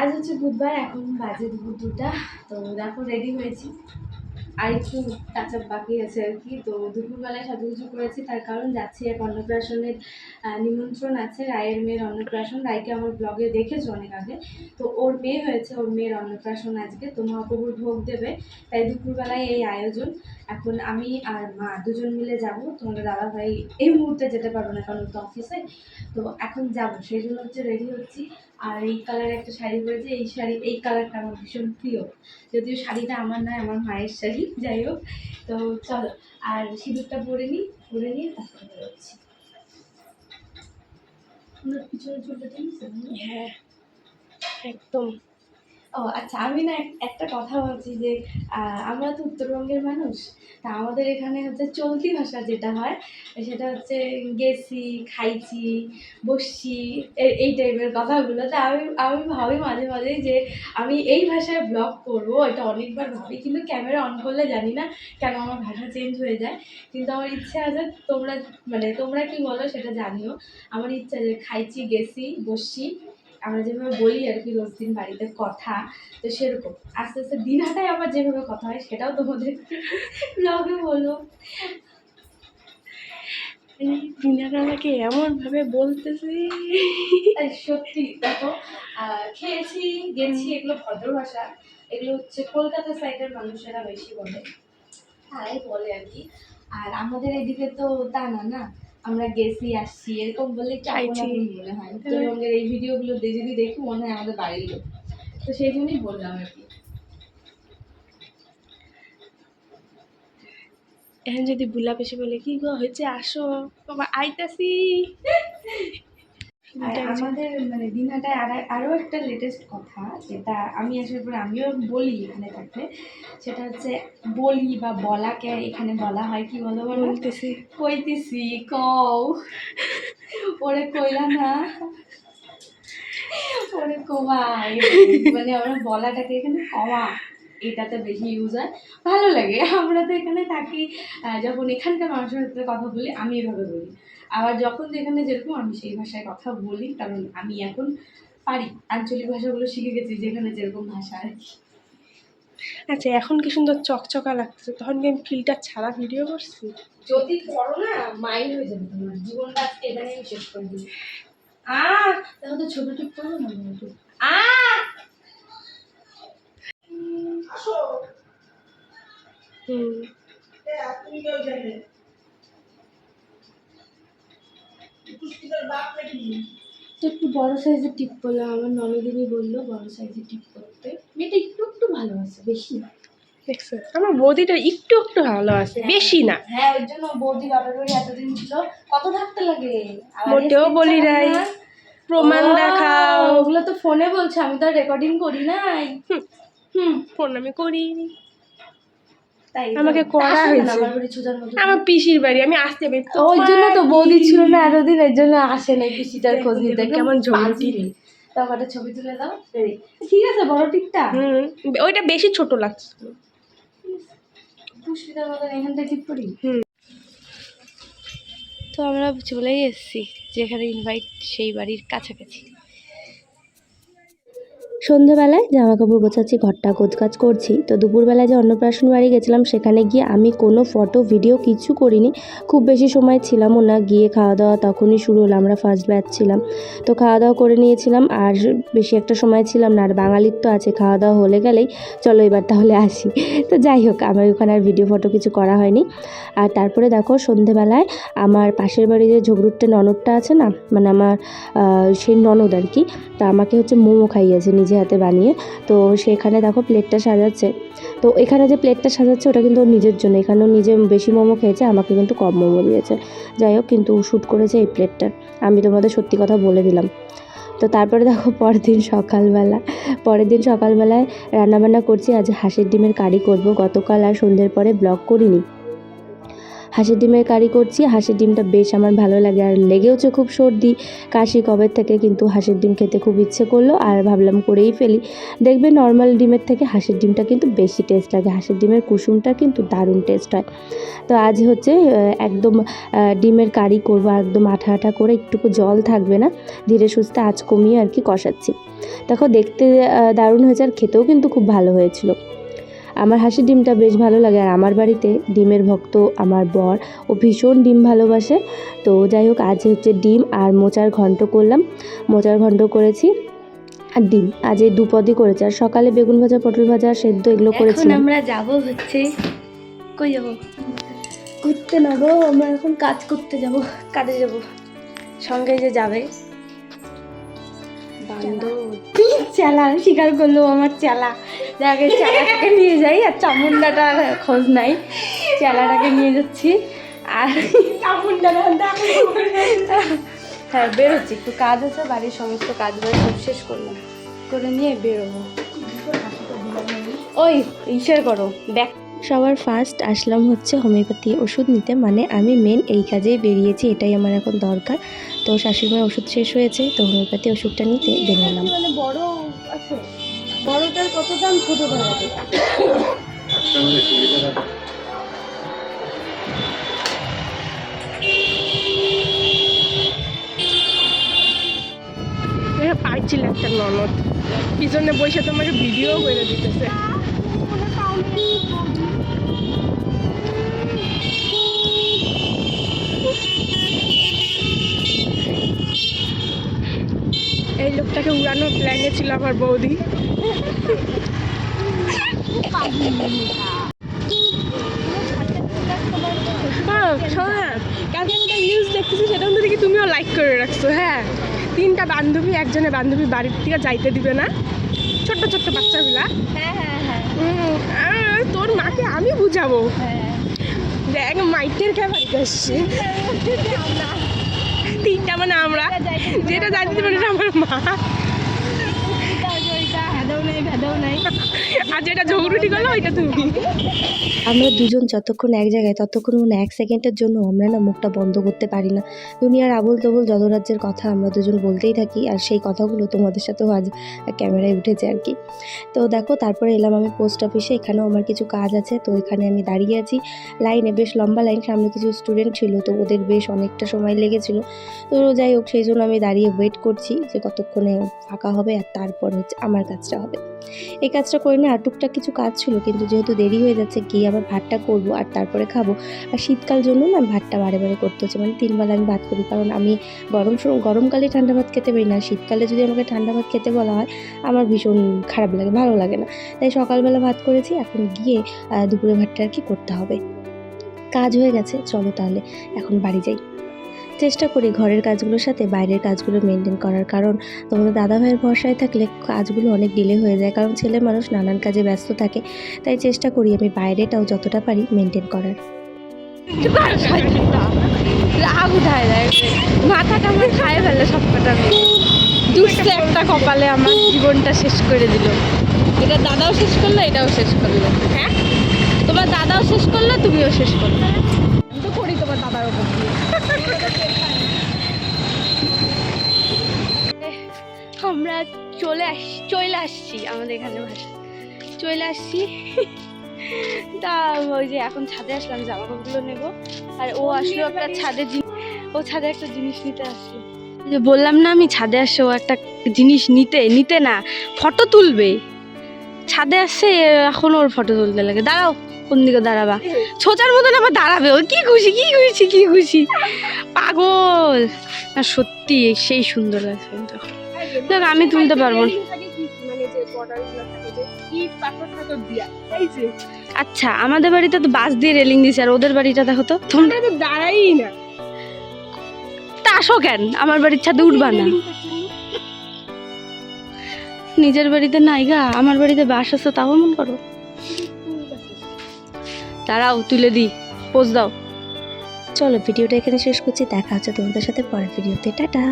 আজ হচ্ছে বুধবার, এখন বাজে দুপুর দুটা। তো দেখো রেডি হয়েছি। আর একটু টাচ বাকি আছে আর কি। তো দুপুরবেলায় সাজুগুজু করেছি, তার কারণ যাচ্ছি এক অন্নপ্রাশনের নিমন্ত্রণ আছে রায়ের মেয়ের অন্নপ্রাশন। রায়কে আমার ব্লগে দেখেছ অনেক আগে। তো ওর মেয়ে হয়েছে, ওর মেয়ের অন্নপ্রাশন আজকে। তো মহাপ্রভুর ভোগ দেবে। তাই দুপুরবেলায় এই আয়োজন। এখন আমি আর মা দুজন মিলে যাব। তোমাদের দাদা ভাই এই মুহূর্তে যেতে পারব না, কারণ তো অফিসে তো এখন যাব। সেই জন্য হচ্ছে রেডি হচ্ছি। আর এই কালার একটা শাড়ি পরেছে এই শাড়ি এই কালারটা আমার ভীষণ প্রিয়। যদিও শাড়িটা আমার নয় আমার মায়ের শাড়ি যাই হোক। তো চলো আর সিঁদুরটা পরে নিই পরে নিয়ে তারপরে বেরোচ্ছি। পিছনে না? হ্যাঁ একদম। ও আচ্ছা আমি না এক- একটা কথা বলছি যে আমরা তো উত্তরবঙ্গের মানুষ, তা আমাদের এখানে হচ্ছে চলতি ভাষা যেটা হয়, সেটা হচ্ছে গেছি, খাইছি, বসছি এই টাইপের কথাগুলো। তা আমি আমি ভাবি মাঝে মাঝে যে, আমি এই ভাষায় ব্লগ করব, এটা অনেকবার ভাবি, কিন্তু ক্যামেরা অন করলে জানি না কেন আমার ভাষা চেঞ্জ হয়ে যায়। কিন্তু আমার ইচ্ছে আছে তোমরা মানে তোমরা কি বলো সেটা জানিও। আমার ইচ্ছা যে খাইছি, গেছি, বসছি আমরা যেভাবে বলি আর কি রোজ দিন বাড়িতে কথা তো সেরকম। আস্তে আস্তে দিন হাটায় আবার যেভাবে কথা হয় সেটাও তোমাদের ব্লগে বলব। এই দিনারা আমাকে এমনভাবে বলতেছে। তাই সত্যি দেখো খেয়েছি গেছি এগুলো ভদ্র ভাষা। এগুলো হচ্ছে কলকাতা সাইডের মানুষেরা বেশি বলে। তারাই বলে আর কি। আর আমাদের এদিকে তো তা না না? আমরা গেছি আসছি এরকম বললে আপন মনে হয়? উত্তরবঙ্গের এই ভিডিওগুলো গুলো যদি দেখি মনে হয় আমাদের বাড়ির লোক। তো সেই জন্যই বললাম আর কি। এখন যদি বুলা পেশি বলে কি গো হয়েছে? আসো বাবা আইতাছি। আর আমাদের মানে দিনহাটায় আর আরও একটা লেটেস্ট কথা যেটা আমি আসার পরে আমিও বলি এখানে থাকতে সেটা হচ্ছে বলি বা বলাকে এখানে বলা হয় কি বলো বলো? বলতেছি। কইতেছি কও। ওরে কইলা না। ওরে কমা মানে আমরা বলাটাকে এখানে কমা এটাতে বেশি ইউজ হয়। ভালো লাগে আমরা তো এখানে থাকি যখন এখানকার মানুষের সাথে কথা বলি আমি এভাবে বলি। আবার যখন যেখানে যেরকম আমি সেই ভাষায় কথা বলি কারণ আমি এখন পারি আঞ্চলিক ভাষাগুলো শিখে গেছি যেখানে যেরকম ভাষা আর কি। আচ্ছা এখন কি সুন্দর চকচকা লাগতেছে তখন কি আমি ফিল্টার ছাড়া ভিডিও করছি? যদি করো না মাইন্ড হয়ে যাবে তোমার জীবনটা আজকে এখানে আমি শেষ করে দিই আ দেখো তো ছবি টুক করো না আ! হুম। তো একটু বড় সাইজের টিপ করলাম আমার ননদিনী বলল বড় সাইজের টিপ করতে। মেয়েটা একটু একটু ভালো আছে বেশি না। দেখছ আমার বৌদিটা একটু একটু ভালো আছে বেশি না। হ্যাঁ ওই জন্য বৌদি বাপের এতদিন ছিল কত থাকতে লাগে? মোটেও বলি নাই প্রমাণ দেখাও। ওগুলো তো ফোনে বলছে আমি তো রেকর্ডিং করি নাই। হুম, ফোন আমি করিনি। আমাকে করা হয়েছে। আমার পিসির বাড়ি আমি আসতে পারি। ওই জন্য তো বৌদি ছিল না এতদিন এর জন্য আসে নাই পিসিটার খোঁজ নিতে। কেমন ঝোলটি। তো আমার একটা ছবি তুলে দাও ঠিক আছে বড় টিপটা হুম ওইটা বেশি ছোট লাগছে। পুষ্পিতার মতন এখানটা টিপ করি? হুম। তো আমরা চলেই এসেছি যেখানে ইনভাইট সেই বাড়ির কাছাকাছি। সন্ধ্যেবেলায় জামা কাপড় গোছাচ্ছি, ঘরটা গোছগাছ করছি। তো দুপুরবেলায় যে অন্নপ্রাশন বাড়ি গেছিলাম, সেখানে গিয়ে আমি কোনো ফটো, ভিডিও কিছু করিনি। খুব বেশি সময় ছিলামও না, গিয়ে খাওয়া দাওয়া তখনই শুরু হলো, আমরা ফার্স্ট ব্যাচ ছিলাম। তো খাওয়া দাওয়া করে নিয়েছিলাম, আর বেশি একটা সময় ছিলাম না, আর বাঙালির তো আছে খাওয়া দাওয়া হলে গেলেই চলো এবার তাহলে আসি। তো যাই হোক, আমার ওখানে আর ভিডিও ফটো কিছু করা হয়নি। আর তারপরে দেখো, সন্ধ্যেবেলায় আমার পাশের বাড়ি যে ঝগড়ুট্টে ননদটা আছে না মানে আমার সেই ননদ আর কি, তা আমাকে হচ্ছে মোমো খাইয়েছে, নিজে হাতে বানিয়ে, তো সেখানে দেখো প্লেটটা সাজাচ্ছে। তো এখানে যে প্লেটটা সাজাচ্ছে, ওটা কিন্তু নিজের জন্য। এখানে ও নিজে বেশি মোমো খেয়েছে, আমাকে কিন্তু কম মোমো দিয়েছে। যাই হোক, কিন্তু শ্যুট করেছে এই প্লেটটা আমি তোমাদের সত্যি কথা বলে দিলাম। তো তারপরে দেখো পরের দিন সকালবেলা, পরের দিন সকালবেলায় রান্নাবান্না করছি। আজ হাঁসের ডিমের কারি করব। গতকাল আর সন্ধ্যের পরে ব্লগ করিনি। হাঁসের ডিমের কারি করছি হাঁসের ডিমটা বেশ আমার ভালো লাগে আর লেগেওছে খুব সর্দি। কাশি কবের থেকে কিন্তু হাঁসের ডিম খেতে খুব ইচ্ছে করল আর ভাবলাম করেই ফেলি। দেখবে নর্মাল ডিমের থেকে হাঁসের ডিমটা কিন্তু বেশি টেস্ট লাগে হাঁসের ডিমের কুসুমটা কিন্তু দারুণ টেস্ট হয়। তো আজ হচ্ছে একদম ডিমের কারি করব, একদম আঠা আঠা করে একটুকু জল থাকবে না, ধীরে সুস্থে আঁচ কমিয়ে আর কি কষাচ্ছি। দেখো দেখতে দারুণ হয়েছে আর খেতেও কিন্তু খুব ভালো হয়েছিল। আমার হাঁসের ডিমটা বেশ ভালো লাগে আর আমার বাড়িতে ডিমের ভক্ত আমার বর ও ভীষণ ডিম ভালোবাসে। তো যাই হোক আজ হচ্ছে ডিম আর মোচার ঘন্ট করলাম। মোচার ঘন্ট করেছি আর ডিম। আজ এই দুপদই করেছি। আর সকালে বেগুন ভাজা পটল ভাজা সেদ্ধ এগুলো এখন করেছি আমরা যাব হচ্ছে কই যাব? ঘুরতে না গো আমরা এখন কাজ করতে যাব কাজে যাব। সঙ্গে যে যাবে। বান্ধব চেলা? স্বীকার করল আমার চেলা। যাকে চেলাটাকে নিয়ে যাই আর চামুন্ডাটার খোঁজ নাই। চেলাটাকে নিয়ে যাচ্ছি। আর হ্যাঁ বেরোচ্ছি। একটু কাজ আছে বাড়ির সমস্ত কাজ বাড়ি সব শেষ করলাম। করে নিয়ে বেরোবো। ওই ইসের করো। ব্যাক সবার ফার্স্ট আসলাম হচ্ছে হোমিওপ্যাথি ওষুধ নিতে। মানে আমি মেন এই কাজেই বেরিয়েছি এটাই আমার এখন দরকার। তো শাশুড়িমার ওষুধ শেষ হয়েছে তো হোমিওপ্যাথি ওষুধটা নিতে বেরোলাম। মানে বড় বড়টার কত দাম ছোটটার? পাইছিল একটা ননদ পিছনে বসে তোমাকে ভিডিও করে দিতেছে এই লোকটাকে উড়ানোর প্ল্যানে ছিল আমার বৌদি। হ্যাঁ, কালকে একটা নিউজ দেখতেছি সেটার মধ্যে দেখি তুমিও লাইক করে রাখছো হ্যাঁ? তিনটা বান্ধবী একজনের বান্ধবী বাড়ির থেকে যাইতে দিবে না? ছোট্ট ছোট্ট বাচ্চাগুলা। হ্যাঁ হ্যাঁ হ্যাঁ। তোর মাকে আমি বুঝাবো। দেখ মাইকের কে বাড়িতে আসছে তিনটা মানে আমরা। যেটা যাইতে দিবে না, আমার মা। নাই ভেদাও নাই। আর যেটা ঝগড়ুটি করল ওইটা তুমি। আমরা দুজন যতক্ষণ এক জায়গায় ততক্ষণ মানে এক সেকেন্ডের জন্য আমরা না মুখটা বন্ধ করতে পারি না। দুনিয়ার আবল তবল যত রাজ্যের কথা আমরা দুজন বলতেই থাকি আর সেই কথাগুলো তোমাদের সাথেও আজ ক্যামেরায় উঠেছে আর কি। তো দেখো তারপরে এলাম আমি পোস্ট অফিসে এখানেও আমার কিছু কাজ আছে তো এখানে আমি দাঁড়িয়ে আছি। লাইনে বেশ লম্বা লাইন সামনে কিছু স্টুডেন্ট ছিল তো ওদের বেশ অনেকটা সময় লেগেছিল। তো যাই হোক সেই জন্য আমি দাঁড়িয়ে ওয়েট করছি যে কতক্ষণে ফাঁকা হবে আর তারপর হচ্ছে আমার কাজটা হবে। এই কাজটা করে নিয়ে আর টুকটাক কিছু কাজ ছিল, কিন্তু যেহেতু দেরি হয়ে যাচ্ছে, গিয়ে আবার ভাতটা করব আর তারপরে খাব। আর শীতকাল জন্য না ভাতটা বারে বারে করতে হচ্ছে মানে তিনবেলা আমি ভাত করি, কারণ আমি গরম গরমকালে ঠান্ডা ভাত খেতে পারি না। শীতকালে যদি আমাকে ঠান্ডা ভাত খেতে বলা হয়, আমার ভীষণ খারাপ লাগে, ভালো লাগে না। তাই সকালবেলা ভাত করেছি, এখন গিয়ে দুপুরে ভাতটা আর কি করতে হবে। কাজ হয়ে গেছে, চলো তাহলে, এখন বাড়ি যাই। চেষ্টা করি ঘরের কাজগুলোর সাথে বাইরের কাজগুলো মেনটেন করার কারণ তোমাদের দাদা ভাইয়ের ভরসায় থাকলে কাজগুলো অনেক ডিলে হয়ে যায়, কারণ ছেলে মানুষ নানান কাজে ব্যস্ত থাকে। তাই চেষ্টা করি আমি বাইরেটাও যতটা পারি মেনটেন করার। রাগ উঠায় মাথাটা আমার খায় ফেলে সব কটা দুষ্টে একটা কপালে আমার জীবনটা শেষ করে দিল। এটা দাদাও শেষ করল, এটাও শেষ করল। হ্যাঁ? তোমার দাদাও শেষ করল, তুমিও শেষ করল। আমি তো করি তোমার দাদার ওপর দিয়ে আমরা চলে আস চলে আসছি আমাদের এখানে ভাষা চলে আসছি। তা ওই যে এখন ছাদে আসলাম জামা কাপড়গুলো নেব। আর ও আসলো একটা ছাদে ও ছাদে একটা জিনিস নিতে আসলো। যে বললাম না আমি ছাদে আসছে ও একটা জিনিস নিতে নিতে না ফটো তুলবে। ছাদে আসছে এখন ওর ফটো তুলতে লাগে। দাঁড়াও কোন দিকে দাঁড়াবা? ছোটার মতন আবার দাঁড়াবে ও। কি খুশি কি খুশি কি খুশি। পাগল। না সত্যি সেই সুন্দর লাগছে কিন্তু দেখ আমি তুলতে পারব। না মানে যে বর্ডারগুলো থাকে যে ইট পাথর ঠাথর দিয়া এই যে। আচ্ছা আমাদের বাড়িতে তো বাস দিয়ে রেলিং দিছে আর ওদের বাড়িটা দেখো তো তোমরা তোমরা তো দাঁড়াই না। তা আসো কেন? আমার বাড়ির ছাদে উঠবা না। নিজের বাড়িতে নাই গা আমার বাড়িতে বাস আছে তাও মন করো। দাঁড়াও তুলে দি পোজ দাও। চলো ভিডিওটা এখানে শেষ করছি দেখা হচ্ছে তোমাদের সাথে পরের ভিডিওতে। টাটা!